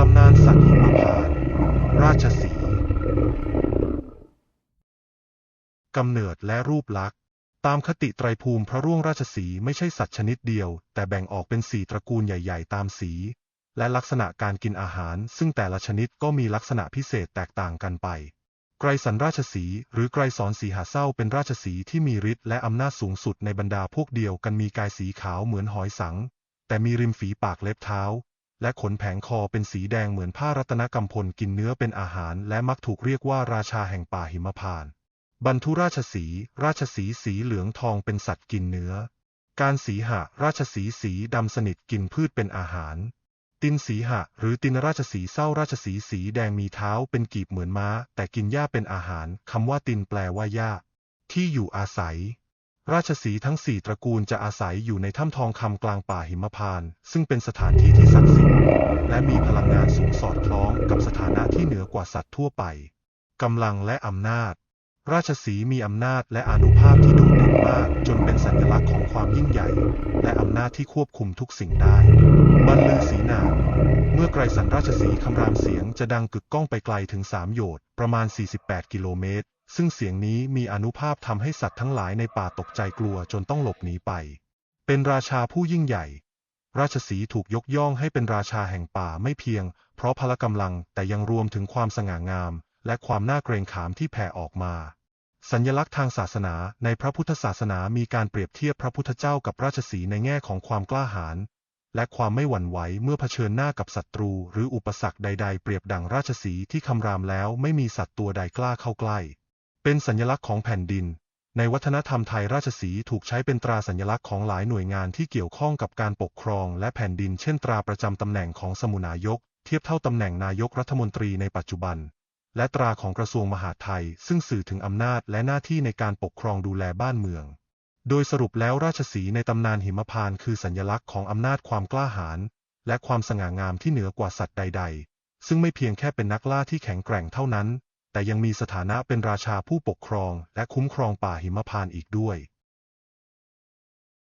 ตำนานสัตว์หิมพานต์ราชสีห์กำเนิดและรูปลักษณ์ ตามคติไตรภูมิพระร่วงราชสีไม่ใช่สัตว์ชนิดเดียว แต่แบ่งออกเป็นสี่ตระกูลใหญ่ ๆ ตามสี และลักษณะการกินอาหาร ซึ่งแต่ละชนิดก็มีลักษณะพิเศษแตกต่างกันไป ไกรสันราชสีหรือไกรสอนสีหาเศร้าเป็นราชสีที่มีฤทธิ์และอำนาจสูงสุดในบรรดาพวกเดียวกันมีกายสีขาวเหมือนหอยสัง แต่มีริมฝีปากเล็บเท้า และขนแผงคอเป็นสีแดงเหมือนผ้ารัตนกำพลกินเนื้อเป็นอาหาร และมักถูกเรียกว่าราชาแห่งป่าหิมพาน บรรทุราชสี ราชสีสีเหลืองทองเป็นสัตว์กินเนื้อ การสีหะราชสีสีดำสนิทกินพืชเป็นอาหาร ตินสีหะ หรือตินราชสีเศร้าราชสีสีแดงมีเท้าเป็นกีบเหมือนม้า แต่กินหญ้าเป็นอาหารคำว่าตินแปลว่าหญ้าที่อยู่อาศัย ราชสีทั้งสี่ตระกูลจะอาศัยอยู่ในถ้ำทองคำกลางป่าหิมพานต์ซึ่งเป็นสถานที่ที่ศักดิ์สิทธิ์และมีพลังงานสูงสอดคล้องกับสถานะที่เหนือกว่าสัตว์ทั่วไปกำลังและอำนาจ ราชสีมีอำนาจและอานุภาพที่โดดเด่นมากจนเป็นสัญลักษณ์ของความยิ่งใหญ่ และอำนาจที่ควบคุมทุกสิ่งได้บรรลือสีนาเมื่อไกรสันราชสีคำรามเสียงจะดังกึกก้องไปไกลถึงสามโยชน์ประมาณ 48 กิโลเมตร ซึ่งเสียงนี้มีอนุภาพทำให้สัตว์ทั้งหลายในป่าตกใจกลัวจนต้องหลบหนีไป เป็นราชาผู้ยิ่งใหญ่ ราชสีถูกยกย่องให้เป็นราชาแห่งป่าไม่เพียง เพราะพละกำลังแต่ยังรวมถึงความสง่างาม และความน่าเกรงขามที่แผ่ออกมาสัญลักษณ์ทางศาสนาในพระพุทธศาสนามีการเปรียบเทียบพระพุทธเจ้ากับราชสีในแง่ของความกล้าหาญและความไม่หวั่นไหวเมื่อเผชิญหน้ากับศัตรู หรืออุปสรรคใด ๆ เปรียบดังราชสีที่คำรามแล้วไม่มีสัตว์ตัวใดกล้าเข้าใกล้ เป็นสัญลักษณ์ของแผ่นดิน ในวัฒนธรรมไทยราชสีห์ถูกใช้เป็นตราสัญลักษณ์ของหลายหน่วยงานที่เกี่ยวข้องกับการปกครองและแผ่นดินเช่นตราประจำตำแหน่งของสมุนายก เทียบเท่าตำแหน่งนายกรัฐมนตรีในปัจจุบัน และตราของกระทรวงมหาดไทย ซึ่งสื่อถึงอำนาจและหน้าที่ในการปกครองดูแลบ้านเมือง โดยสรุปแล้วราชสีห์ในตำนานหิมพานต์คือสัญลักษณ์ของอำนาจความกล้าหาญและความสง่างามที่เหนือกว่าสัตว์ใด ๆ ซึ่งไม่เพียงแค่เป็นนักล่าที่แข็งแกร่งเท่านั้น แต่ยังมีสถานะเป็นราชาผู้ปกครองและคุ้มครองป่าหิมพานต์อีกด้วย